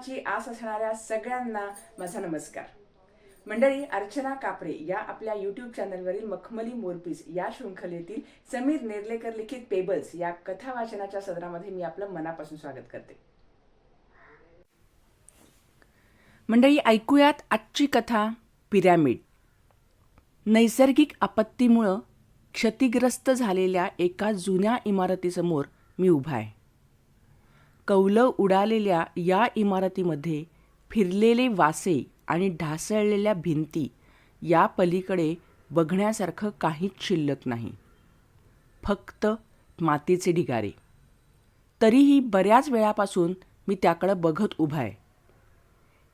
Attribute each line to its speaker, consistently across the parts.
Speaker 1: दर्शनाची आस असणाऱ्या सगळ्यांना माझा नमस्कार. मंडळी अर्चना कापरे या आपल्या यूट्यूब चॅनलवरील मखमली मोरपीस या शृंखलेतील समीर नेर्लेकर लिखित पेबल्स या कथा वाचनाच्या सदरामध्ये मी आपलं मनापासून स्वागत करते. मंडळी ऐकूयात आजची कथा पिरॅमिड. नैसर्गिक आपत्तीमुळं क्षतिग्रस्त झालेल्या एका जुन्या इमारतीसमोर मी उभा आहे. कौलं उडालेल्या या इमारतीमध्ये फिरलेले वासे आणि ढासळलेल्या भिंती या पलीकडे बघण्यासारखं काहीच शिल्लक नाही. फक्त मातीचे ढिगारे. तरीही बऱ्याच वेळापासून मी त्याकडं बघत उभा आहे.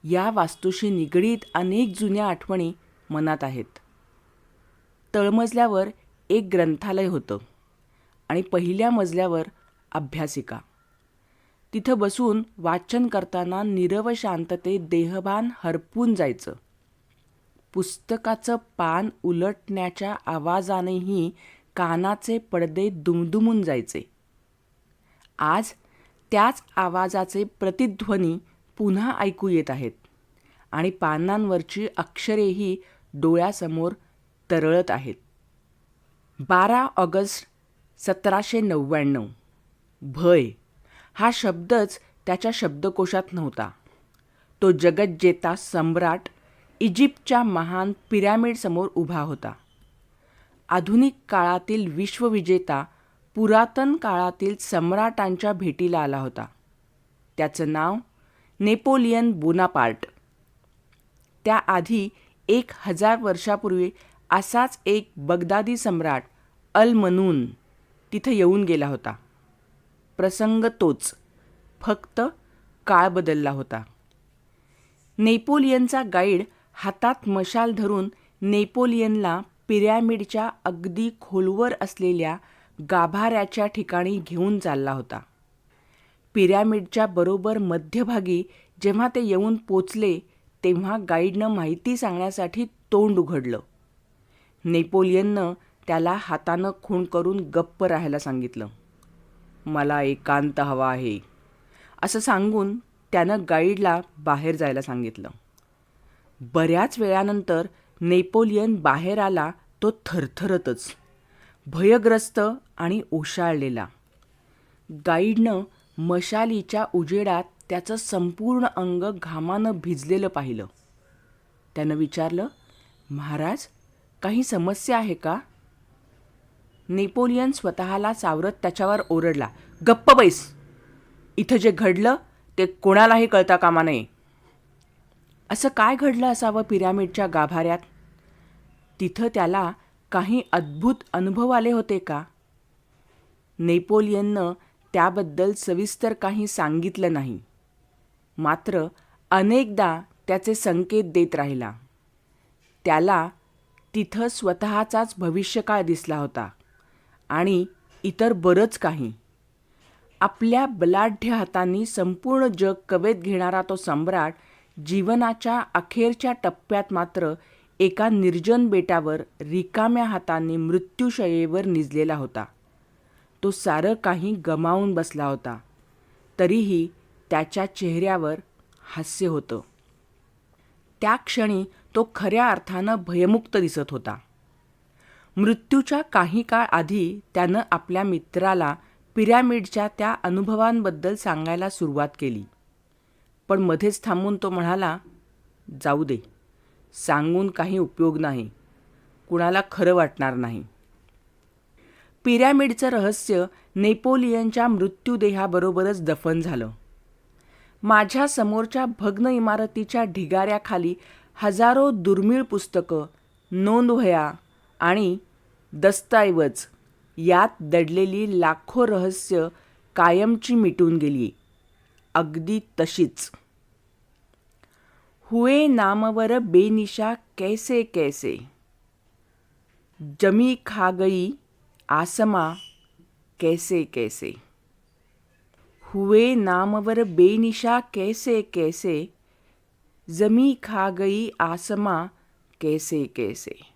Speaker 1: या वास्तूशी निगडीत अनेक जुन्या आठवणी मनात आहेत. तळमजल्यावर एक ग्रंथालय होतं आणि पहिल्या मजल्यावर अभ्यासिका. तिथं बसून वाचन करताना निरव शांततेत देहभान हरपून जायचं. पुस्तकाचं पान उलटण्याच्या आवाजानेही कानाचे पडदे दुमदुमून जायचे. आज त्याच आवाजाचे प्रतिध्वनी पुन्हा ऐकू येत आहेत आणि पानांवरची अक्षरेही डोळ्यासमोर तरळत आहेत. बारा ऑगस्ट सतराशे नव्याण्णव. भय. हा शब्दच त्याच्या शब्दकोशात नव्हता. तो जगज्जेता सम्राट इजिप्तच्या महान पिरॅमिडसमोर उभा होता. आधुनिक काळातील विश्वविजेता पुरातन काळातील सम्राटांच्या भेटीला आला होता. त्याचं नाव नेपोलियन बोनापार्ट. त्याआधी एक हजार वर्षापूर्वी असाच एक बगदादी सम्राट अल मनून तिथं येऊन गेला होता. प्रसंग तोच. फक्त काळ बदलला होता. नेपोलियनचा गाईड हातात मशाल धरून नेपोलियनला पिरॅमिडच्या अगदी खोलवर असलेल्या गाभाऱ्याच्या ठिकाणी घेऊन चालला होता. पिरॅमिडच्या बरोबर मध्यभागी जेव्हा ते येऊन पोचले तेव्हा गाईडनं माहिती सांगण्यासाठी तोंड उघडलं. नेपोलियननं त्याला हातानं खूण करून गप्प राहायला सांगितलं. मला एकांत हवा आहे. असं सांगून त्यानं गाईडला बाहेर जायला सांगितलं. बऱ्याच वेळानंतर नेपोलियन बाहेर आला तो थरथरतच भयग्रस्त आणि ओशाळलेला. गाईडनं मशालीच्या उजेडात त्याचं संपूर्ण अंग घामानं भिजलेलं पाहिलं. त्यानं विचारलं महाराज काही समस्या आहे का? नेपोलियन स्वतःला सावरत त्याच्यावर ओरडला गप्प बैस. इथं जे घडलं ते कोणालाही कळता कामा नये. असं काय घडलं असावं पिरॅमिडच्या गाभाऱ्यात? तिथं त्याला काही अद्भुत अनुभव आले होते का? नेपोलियननं त्याबद्दल सविस्तर काही सांगितलं नाही. मात्र अनेकदा त्याचे संकेत देत राहिला. त्याला तिथं स्वतःचाच भविष्यकाळ दिसला होता. आणि इतर बरंच काही. आपल्या बलाढ्य हातांनी संपूर्ण जग कवेत घेणारा तो सम्राट जीवनाच्या अखेरच्या टप्प्यात मात्र एका निर्जन बेटावर रिकाम्या हातांनी मृत्यूशयेवर निजलेला होता. तो सारं काही गमावून बसला होता. तरीही त्याच्या चेहऱ्यावर हास्य होतं. त्या क्षणी तो खऱ्या अर्थानं भयमुक्त दिसत होता. मृत्यूच्या काही काळ आधी त्यानं आपल्या मित्राला पिरॅमिडच्या त्या अनुभवांबद्दल सांगायला सुरुवात केली. पण मध्येच थांबून तो म्हणाला जाऊ दे. सांगून काही उपयोग नाही. कुणाला खरं वाटणार नाही. पिरॅमिडचं रहस्य नेपोलियनच्या मृत्यूदेहाबरोबरच दफन झालं. माझ्या समोरच्या भग्न इमारतीच्या ढिगाऱ्याखाली हजारो दुर्मिळ पुस्तकं नोंदवह्या आणि दस्तऐवज. यात दडलेली लाखो रहस्य कायमची मिटून गेली. अगदी तशीच. हुए नामवर बेनिशा कैसे कैसे? जमी खा गई आसमा कैसे कैसे? हुए नामवर बेनिशा कैसे कैसे? जमी खा गई आसमा कैसे कैसे?